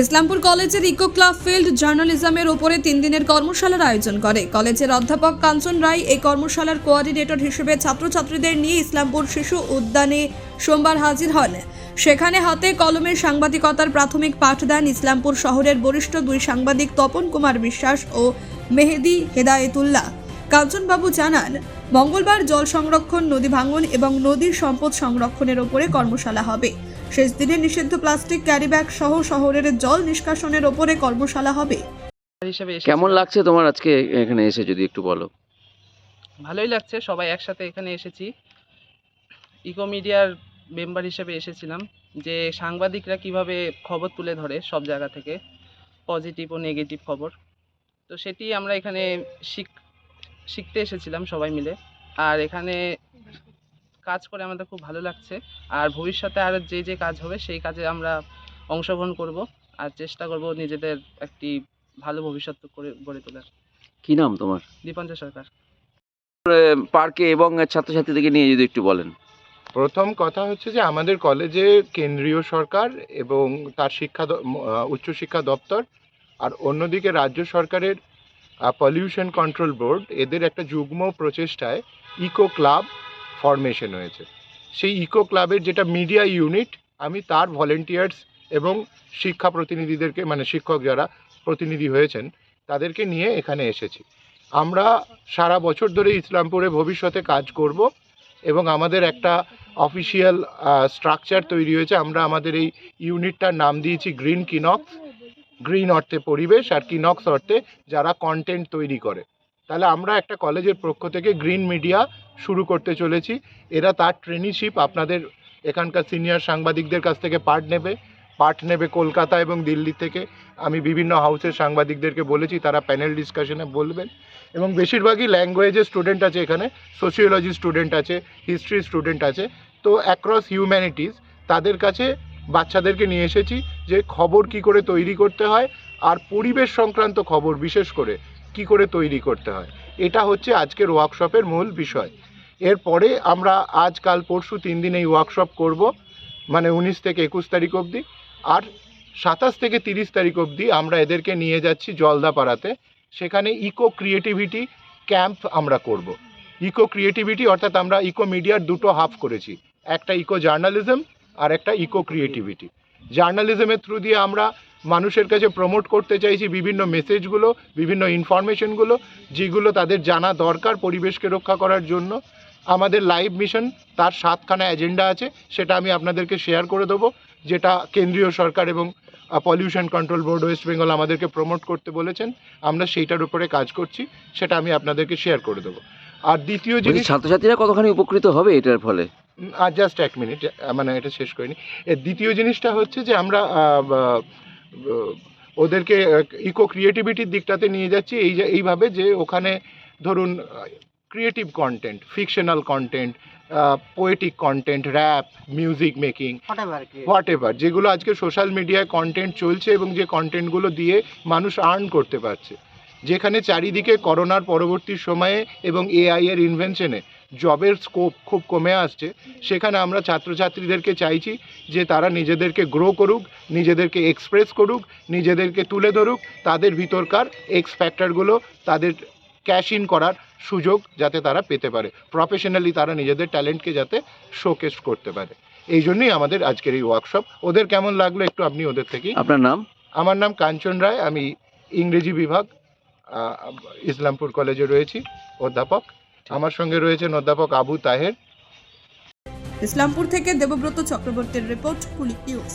ইসলামপুর কলেজের eco club field জার্নালিজমের ওপরে তিন দিনের কর্মশালার আয়োজন করে। কলেজের অধ্যাপক কাঞ্চন রায় এই কর্মশালার কোঅর্ডিনেটর হিসেবে ছাত্রছাত্রীদের নিয়ে ইসলামপুর শিশু উদ্যানে সোমবার হাজির হন। সেখানে হাতে কলমে সাংবাদিকতার প্রাথমিক পাঠ দেন ইসলামপুর শহরের বরিষ্ঠ দুই সাংবাদিক তপন কুমার বিশ্বাস ও মেহেদি হেদায়েতুল্লাহ। কাঞ্চনবাবু জানান, মঙ্গলবার জল সংরক্ষণ, নদী ভাঙন এবং নদীর সম্পদ সংরক্ষণের ওপরে কর্মশালা হবে। শেষ দিনে নিষিদ্ধ প্লাস্টিক ক্যারি ব্যাগ সহ শহরের জল নিষ্কাশনের ওপরে কর্মশালা হবে। কেমন লাগছে তোমার আজকে এখানে এসে যদি একটু বলো? ভালোই লাগছে সবাই একসাথে এখানে এসেছি। ইকো মিডিয়ার মেম্বার হিসেবে এসেছিলাম যে সাংবাদিকরা কীভাবে খবর তুলে ধরে সব জায়গা থেকে পজিটিভ ও নেগেটিভ খবর। তো সেটি আমরা এখানে শিখ শিখতে এসেছিলাম সবাই মিলে। আর এখানে কাজ করে আমাদের খুব ভালো লাগছে। আর ভবিষ্যতে আর যে যে কাজ হবে সেই কাজে আমরা অংশগ্রহণ করব আর চেষ্টা করব নিজেদের একটি ভালো ভবিষ্যৎ করে গড়ে তোলার। কি নাম তোমার? দীপঞ্চ সরকার। পার্কে এবং ছাত্রছাত্রীদেরকে নিয়ে যদি একটু বলেন। প্রথম কথা হচ্ছে যে আমাদের কলেজে কেন্দ্রীয় সরকার এবং তার শিক্ষা উচ্চশিক্ষা দপ্তর আর অন্যদিকে রাজ্য সরকারের পলিউশন কন্ট্রোল বোর্ড এদের একটা যুগ্ম প্রচেষ্টায় ইকো ক্লাব ফরমেশন হয়েছে। সেই ইকো ক্লাবের যেটা মিডিয়া ইউনিট আমি তার ভলেন্টিয়ার্স এবং শিক্ষা প্রতিনিধিদেরকে মানে শিক্ষক যারা প্রতিনিধি হয়েছেন, তাদেরকে নিয়ে এখানে এসেছি। আমরা সারা বছর ধরে ইসলামপুরে ভবিষ্যতে কাজ করব এবং আমাদের একটা অফিসিয়াল স্ট্রাকচার তৈরি হয়েছে। আমরা আমাদের এই ইউনিটটার নাম দিয়েছি গ্রিন কিনক্স গ্রিন অর্থে পরিবেশ আর কিনক্স অর্থে যারা কন্টেন্ট তৈরি করে। তাহলে আমরা একটা কলেজের পক্ষ থেকে গ্রিন মিডিয়া শুরু করতে চলেছি। এরা তার ট্রেনিশিপ আপনাদের এখানকার সিনিয়র সাংবাদিকদের কাছ থেকে পার্ট নেবে পার্ট নেবে কলকাতা এবং দিল্লি থেকে। আমি বিভিন্ন হাউসের সাংবাদিকদেরকে বলেছি, তারা প্যানেল ডিসকাশনে বলবেন। এবং বেশিরভাগই ল্যাঙ্গুয়েজের স্টুডেন্ট আছে এখানে সোশিওলজি স্টুডেন্ট আছে হিস্ট্রি স্টুডেন্ট আছে। তো অ্যাক্রস হিউম্যানিটিস তাদের কাছে বাচ্চাদেরকে নিয়ে এসেছি যে খবর কি করে তৈরি করতে হয়, আর পরিবেশ সংক্রান্ত খবর বিশেষ করে কি করে তৈরি করতে হয়? এটা হচ্ছে আজকের ওয়ার্কশপের মূল বিষয়। এরপরে আমরা আজ, কাল, পরশু তিন দিন এই ওয়ার্কশপ করব মানে উনিশ থেকে একুশ তারিখ অবধি। আর সাতাশ থেকে তিরিশ তারিখ অবধি আমরা এদেরকে নিয়ে যাচ্ছি জলদাপাড়াতে। সেখানে ইকো ক্রিয়েটিভিটি ক্যাম্প আমরা করব। ইকো ক্রিয়েটিভিটি অর্থাৎ আমরা ইকো মিডিয়ার দুটো হাফ করেছি। একটা ইকো জার্নালিজম আর একটা ইকো ক্রিয়েটিভিটি জার্নালিজমের থ্রু দিয়ে আমরা মানুষের কাছে প্রমোট করতে চাইছি বিভিন্ন মেসেজগুলো বিভিন্ন ইনফরমেশনগুলো যেগুলো তাদের জানা দরকার পরিবেশকে রক্ষা করার জন্য। আমাদের লাইভ মিশন তার সাতখানা এজেন্ডা আছে সেটা আমি আপনাদেরকে শেয়ার করে দেবো যেটা কেন্দ্রীয় সরকার এবং pollution control board West Bengal আমাদেরকে প্রমোট করতে বলেছেন। আমরা সেইটার উপরে কাজ করছি সেটা আমি আপনাদেরকে শেয়ার করে দেবো। আর দ্বিতীয় জিনিস ছাত্রছাত্রীরা কতখানি উপকৃত হবে এটার ফলে? আর জাস্ট এক মিনিট মানে এটা শেষ করিনি। এর দ্বিতীয় জিনিসটা হচ্ছে যে আমরা ওদেরকে ইকো ক্রিয়েটিভিটির দিকটাতে নিয়ে যাচ্ছি। এই যে এইভাবে যে ওখানে ধরুন creative content fictional content poetic content rap music making whatever যেগুলো আজকে সোশ্যাল মিডিয়ায় কন্টেন্ট চলছে এবং যে কন্টেন্টগুলো দিয়ে মানুষ আর্ন করতে পারছে। যেখানে চারিদিকে করোনার পরবর্তী সময়ে এবং এআই এর ইনভেনশনে জবের স্কোপ খুব কমে আসছে। সেখানে আমরা ছাত্রছাত্রীদেরকে চাইছি যে তারা নিজেদেরকে গ্রো করুক নিজেদেরকে এক্সপ্রেস করুক নিজেদেরকে তুলে ধরুক। তাদের ভিতরকার এক্স ফ্যাক্টরগুলো তাদের ক্যাশ ইন করার সুযোগ যাতে তারা পেতে পারে। প্রফেশনালি তারা নিজেদের ট্যালেন্টকে যাতে শোকেস করতে পারে। এই জন্যই আমাদের আজকের এই ওয়ার্কশপ ওদের কেমন লাগল একটু আপনি ওদের থেকেই আপনার নাম? আমার নাম কাঞ্চন রায়। আমি ইংরেজি বিভাগ ইসলামপুর কলেজে রয়েছি। অধ্যাপক। আমার সঙ্গে রয়েছেন অধ্যাপক আবু তাহের। ইসলামপুর থেকে দেবব্রত চক্রবর্তীর রিপোর্ট কুলিক নিউজ।